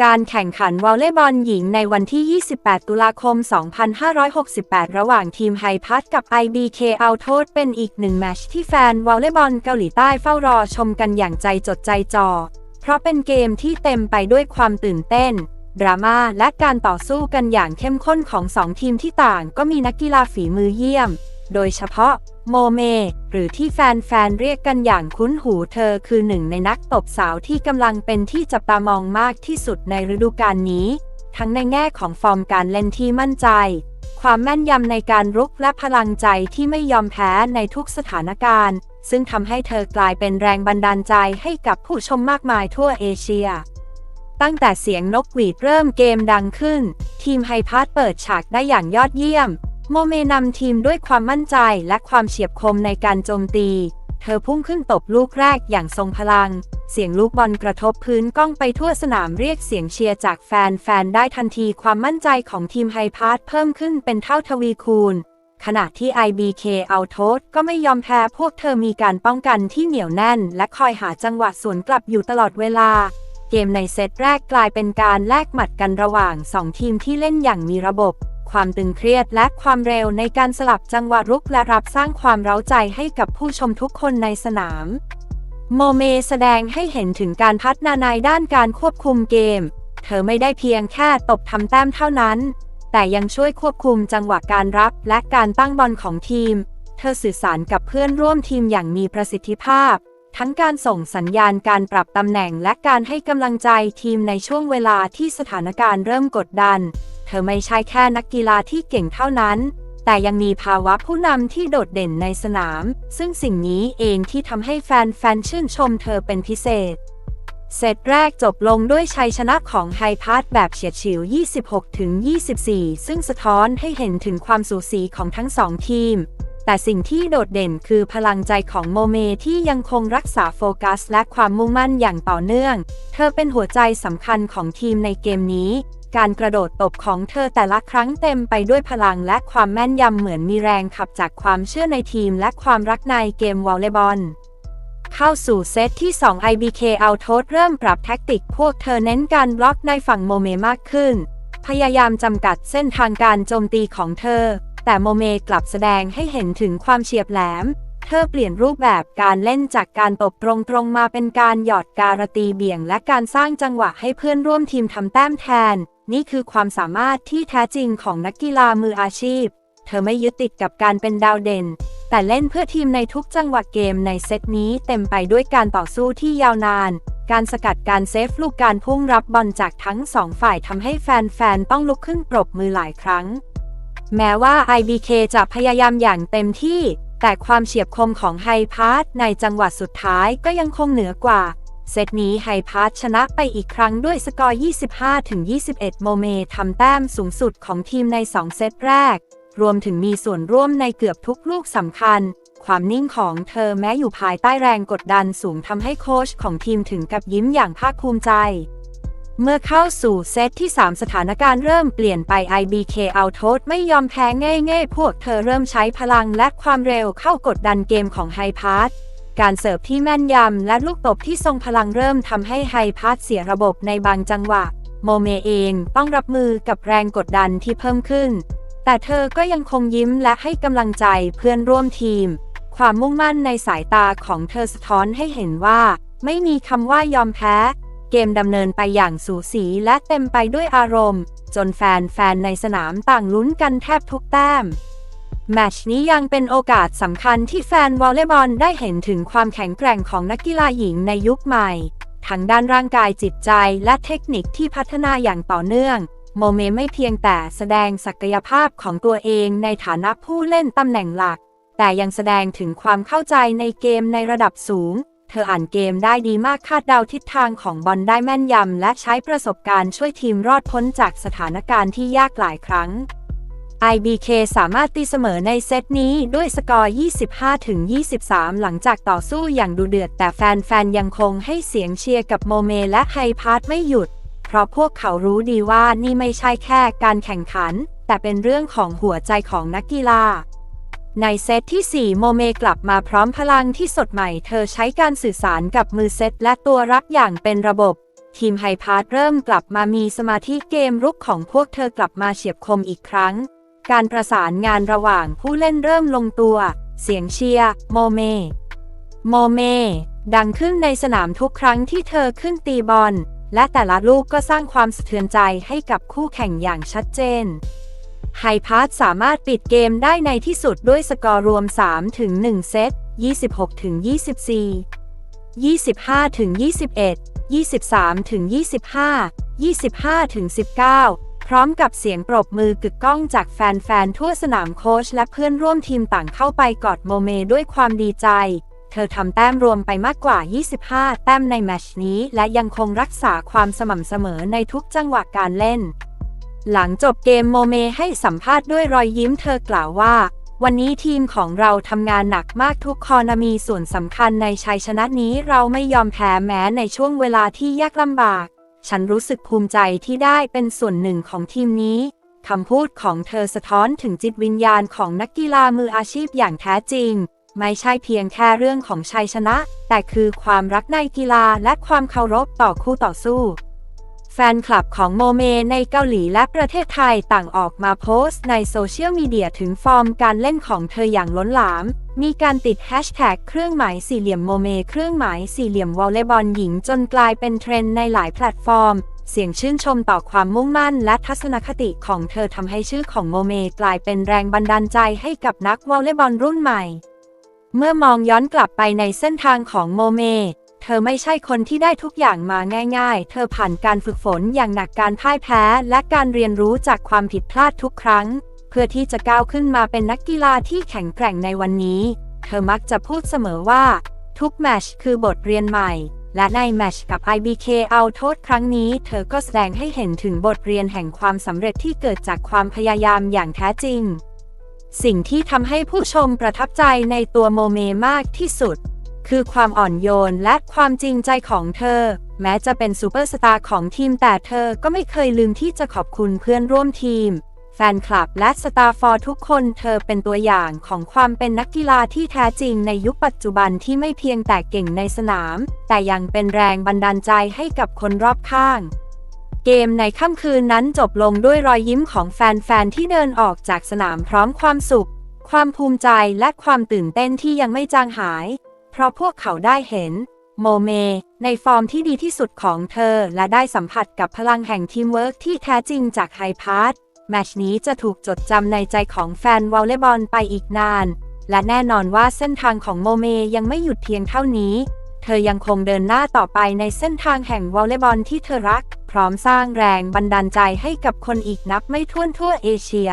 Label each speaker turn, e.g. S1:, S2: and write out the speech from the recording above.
S1: การแข่งขันวอลเลย์บอลหญิงในวันที่ 28 ตุลาคม 2568 ระหว่างทีมไฮพัทกับ IBK เอาโทษเป็นอีกหนึ่งแมชที่แฟนวอลเลย์บอลเกาหลีใต้เฝ้ารอชมกันอย่างใจจดใจจ่อ เพราะเป็นเกมที่เต็มไปด้วยความตื่นเต้น ดราม่าและการต่อสู้กันอย่างเข้มข้นของสองทีมที่ต่างก็มีนักกีฬาฝีมือเยี่ยม โดยเฉพาะโมเม หรือที่แฟนๆ เรียกกันอย่างคุ้นหูเธอคือหนึ่งในนักตบสาวที่กำลังเป็นที่จับตามองมากที่สุดในฤดูกาลนี้ ทั้งในแง่ของฟอร์มการเล่นที่มั่นใจ ความแม่นยำในการรุกและพลังใจที่ไม่ยอมแพ้ในทุกสถานการณ์ ซึ่งทำให้เธอกลายเป็นแรงบันดาลใจให้กับผู้ชมมากมายทั่วเอเชีย ตั้งแต่เสียงนกหวีดเริ่มเกมดังขึ้น ทีมไฮพาร์ตเปิดฉากได้อย่างยอดเยี่ยม โมเมนำทีมด้วยความมั่นใจและความเฉียบคมในการโจมตี เธอพุ่งขึ้นตบลูกแรกอย่างทรงพลัง เสียงลูกบอลกระทบพื้นก้องไปทั่วสนามเรียกเสียงเชียร์จากแฟนๆ ได้ทันทีความมั่นใจของทีมไฮพาร์ตเพิ่มขึ้นเป็นเท่าทวีคูณ ขณะที่ IBK เอาโทษก็ไม่ยอมแพ้พวกเธอมีการป้องกันที่เหนียวแน่น และคอยหาจังหวะสวนกลับอยู่ตลอดเวลา เกมในเซตแรกกลายเป็นการแลกหมัดกันระหว่าง 2 ทีมที่เล่นอย่างมีระบบ ความตึงเครียดและความเร็วในการสลับจังหวะรุกและรับสร้างความเร้าใจให้กับผู้ชมทุกคนในสนาม โมเมแสดงให้เห็นถึงการพัฒนาในด้านการควบคุมเกม เธอไม่ได้เพียงแค่ตบทำแต้มเท่านั้น แต่ยังช่วยควบคุมจังหวะการรับและการตั้งบอลของทีม เธอสื่อสารกับเพื่อนร่วมทีมอย่างมีประสิทธิภาพ ทั้งการส่งสัญญาณการปรับตำแหน่งและการให้กำลังใจทีมในช่วงเวลาที่สถานการณ์เริ่มกดดัน เธอไม่ใช่แค่นักกีฬาที่เก่งเท่านั้น แต่ยังมีภาวะผู้นำที่โดดเด่นในสนาม ซึ่งสิ่งนี้เองที่ทำให้แฟนๆชื่นชมเธอเป็นพิเศษ เซตแรกจบลงด้วยชัยชนะของไฮพาร์ตแบบเฉียดฉิว 26-24 ซึ่งสะท้อนให้เห็นถึงความสูสีของทั้งสองทีม แต่สิ่งที่โดดเด่นคือพลังใจของโมเมที่ยังคงรักษาโฟกัส และความมุ่งมั่นอย่างต่อเนื่อง เธอเป็นหัวใจสำคัญของทีมในเกมนี้ การกระโดดตบของเธอแต่ละครั้งเต็มไปด้วยพลังและความแม่นยำเหมือนมีแรงขับจากความเชื่อในทีมและความรักในเกมวอลเลย์บอลเข้าสู่เซตที่ 2 IBK เอาโทษเริ่มปรับแท็กติกพวกเธอเน้นการบล็อกในฝั่งโมเมมากขึ้น พยายามจำกัดเส้นทางการโจมตีของเธอ แต่โมเมกลับแสดงให้เห็นถึงความเฉียบแหลม เธอเปลี่ยนรูปแบบการเล่นจากการตบตรงๆมาเป็นการหยอดการตีเบี่ยง และการสร้างจังหวะให้เพื่อนร่วมทีมทำแต้มแทน นี่คือความสามารถที่แท้จริงของนักกีฬามืออาชีพ เธอไม่ยึดติดกับการเป็นดาวเด่น แต่เล่นเพื่อทีมในทุกจังหวะเกมในเซตนี้เต็มไปด้วยการต่อสู้ที่ยาวนานการสกัดการเซฟลูกการพุ่งรับบอลจากทั้งสองฝ่ายทำให้แฟนๆ ต้องลุกขึ้นปรบมือหลายครั้ง แม้ว่า IBK จะพยายามอย่างเต็มที่ แต่ความเฉียบคมของไฮพาร์ตในจังหวะสุดท้ายก็ยังคงเหนือกว่า เซตนี้ไฮพาร์ตชนะไปอีกครั้งด้วยสกอร์ 25-21 โมเมทำแต้มสูงสุดของทีมใน 2 เซตแรก รวมถึงมีส่วนร่วมในเกือบทุกลูกสำคัญ ความนิ่งของเธอแม้อยู่ภายใต้แรงกดดันสูงทำให้โค้ชของทีมถึงกับยิ้มอย่างภาคภูมิใจ เมื่อเข้าสู่เซตที่ 3 สถานการณ์เริ่มเปลี่ยนไป IBK เอาโทษไม่ยอมแพ้ง่ายๆ พวกเธอเริ่มใช้พลังและความเร็วเข้ากดดันเกมของไฮพาร์ตการเสิร์ฟที่แม่นยำและลูกตบที่ทรงพลังเริ่มทำให้ไฮพาร์ตเสียระบบในบางจังหวะ โมเมเองต้องรับมือกับแรงกดดันที่เพิ่มขึ้น แต่เธอก็ยังคงยิ้มและให้กำลังใจเพื่อนร่วมทีม ความมุ่งมั่นในสายตาของเธอสะท้อนให้เห็นว่า ไม่มีคำว่ายอมแพ้ เกมดำเนินไปอย่างสูสีและเต็มไปด้วยอารมณ์ จนแฟนๆในสนามต่างลุ้นกันแทบทุกแต้ม แมชนี้ยังเป็นโอกาสสำคัญที่แฟนวอลเลย์บอลได้เห็นถึงความแข็งแกร่งของนักกีฬาหญิงในยุคใหม่ ทั้งด้านร่างกายจิตใจและเทคนิคที่พัฒนาอย่างต่อเนื่อง โมเมไม่เพียงแต่แสดงศักยภาพของตัวเองในฐานะผู้เล่นตำแหน่งหลัก แต่ยังแสดงถึงความเข้าใจในเกมในระดับสูง เธออ่านเกมได้ดีมากคาดเดาทิศทางของบอลได้แม่นยำ และใช้ประสบการณ์ช่วยทีมรอดพ้นจากสถานการณ์ที่ยากหลายครั้ง IBK สามารถตีเสมอในเซตนี้ด้วยสกอร์ 25-23 หลังจากต่อสู้อย่างดุเดือด แต่แฟนๆ ยังคงให้เสียงเชียร์กับโมเมและไฮพาร์ตไม่หยุด เพราะพวกเขารู้ดีว่านี่ไม่ใช่แค่การแข่งขัน แต่เป็นเรื่องของหัวใจของนักกีฬา ในเซตที่ 4 โมเมกลับมาพร้อมพลังที่สดใหม่ เธอใช้การสื่อสารกับมือเซตและตัวรับอย่างเป็นระบบ ทีมไฮพาร์ทเริ่มกลับมามีสมาธิเกมรุกของพวกเธอกลับมาเฉียบคมอีกครั้ง การประสานงานระหว่างผู้เล่นเริ่มลงตัว เสียงเชียร์โมเม โมเม ดังขึ้นในสนามทุกครั้งที่เธอขึ้นตีบอล และแต่ละลูกก็สร้างความสะเทือนใจให้กับคู่แข่งอย่างชัดเจน ไฮพาร์ทสามารถปิดเกมได้ในที่สุดด้วยสกอร์รวม 3 ถึง 1 เซต 26 ถึง 24 25 ถึง 21 23 ถึง 25 25 ถึง 19 พร้อมกับเสียงปรบมือกึกก้องจากแฟน ๆ ทั่วสนามโค้ชและเพื่อนร่วมทีมต่างเข้าไปกอดโมเมด้วยความดีใจ เธอทำแต้มรวมไปมากกว่า 25 แต้มในแมชนี้ และยังคงรักษาความสม่ำเสมอในทุกจังหวะการเล่น หลังจบเกมโมเมให้สัมภาษณ์ด้วยรอยยิ้มเธอกล่าวว่า วันนี้ทีมของเราทำงานหนักมากทุกคนมีส่วนสำคัญในชัยชนะนี้เราไม่ยอมแพ้แม้ในช่วงเวลาที่ยากลำบาก ฉันรู้สึกภูมิใจที่ได้เป็นส่วนหนึ่งของทีมนี้คำพูดของเธอสะท้อนถึงจิตวิญญาณของนักกีฬามืออาชีพอย่างแท้จริง ไม่ใช่เพียงแค่เรื่องของชัยชนะ แต่คือความรักในกีฬาและความเคารพต่อคู่ต่อสู้ แฟนคลับของโมเมในเกาหลีและประเทศไทยต่างออกมาโพสต์ในโซเชียลมีเดียถึงฟอร์มการเล่นของเธออย่างล้นหลาม มีการติดแฮชแท็กเครื่องหมายสี่เหลี่ยมโมเมเครื่องหมายสี่เหลี่ยมวอลเลย์บอลหญิงจนกลายเป็นเทรนด์ในหลายแพลตฟอร์ม เสียงชื่นชมต่อความมุ่งมั่นและทัศนคติของเธอทำให้ชื่อของโมเมกลายเป็นแรงบันดาลใจให้กับนักวอลเลย์บอลรุ่นใหม่ เมื่อมองย้อนกลับไปในเส้นทางของโมเม เธอไม่ใช่คนที่ได้ทุกอย่างมาง่าย ๆ เธอผ่านการฝึกฝนอย่างหนักการพ่ายแพ้ และการเรียนรู้จากความผิดพลาดทุกครั้ง เพื่อที่จะก้าวขึ้นมาเป็นนักกีฬาที่แข็งแกร่งในวันนี้ เธอมักจะพูดเสมอว่า ทุกแมชคือบทเรียนใหม่ และในแมชกับ IBK เอาโทษครั้งนี้ เธอก็แสดงให้เห็นถึงบทเรียนแห่งความสำเร็จที่เกิดจากความพยายามอย่างแท้จริง สิ่งที่ทำให้ผู้ชมประทับใจในตัวโมเมมากที่สุด คือความอ่อนโยนและความจริงใจของเธอ แม้จะเป็นซูเปอร์สตาร์ของทีมแต่เธอก็ไม่เคยลืมที่จะขอบคุณเพื่อนร่วมทีม แฟนคลับและสตาร์ฟอร์ทุกคนเธอเป็นตัวอย่างของความเป็นนักกีฬาที่แท้จริงในยุคปัจจุบันที่ไม่เพียงแต่เก่งในสนาม แต่ยังเป็นแรงบันดาลใจให้กับคนรอบข้างเกมในค่ำคืนนั้นจบลงด้วยรอยยิ้มของแฟนๆ ที่เดินออกจากสนามพร้อมความสุข ความภูมิใจและความตื่นเต้นที่ยังไม่จางหาย เพราะพวกเขาได้เห็น โมเม ในฟอร์มที่ดีที่สุดของเธอ และได้สัมผัสกับพลังแห่งทีมเวิร์กที่แท้จริงจากไฮพาร์ทแมชนี้จะถูกจดจำในใจของแฟนวอลเลย์บอลไปอีกนาน และแน่นอนว่าเส้นทางของโมเมยังไม่หยุดเพียงเท่านี้ เธอยังคงเดินหน้าต่อไปในเส้นทางแห่งวอลเลย์บอลที่เธอรัก พร้อมสร้างแรงบันดาลใจให้กับคนอีกนับไม่ถ้วนทั่วเอเชีย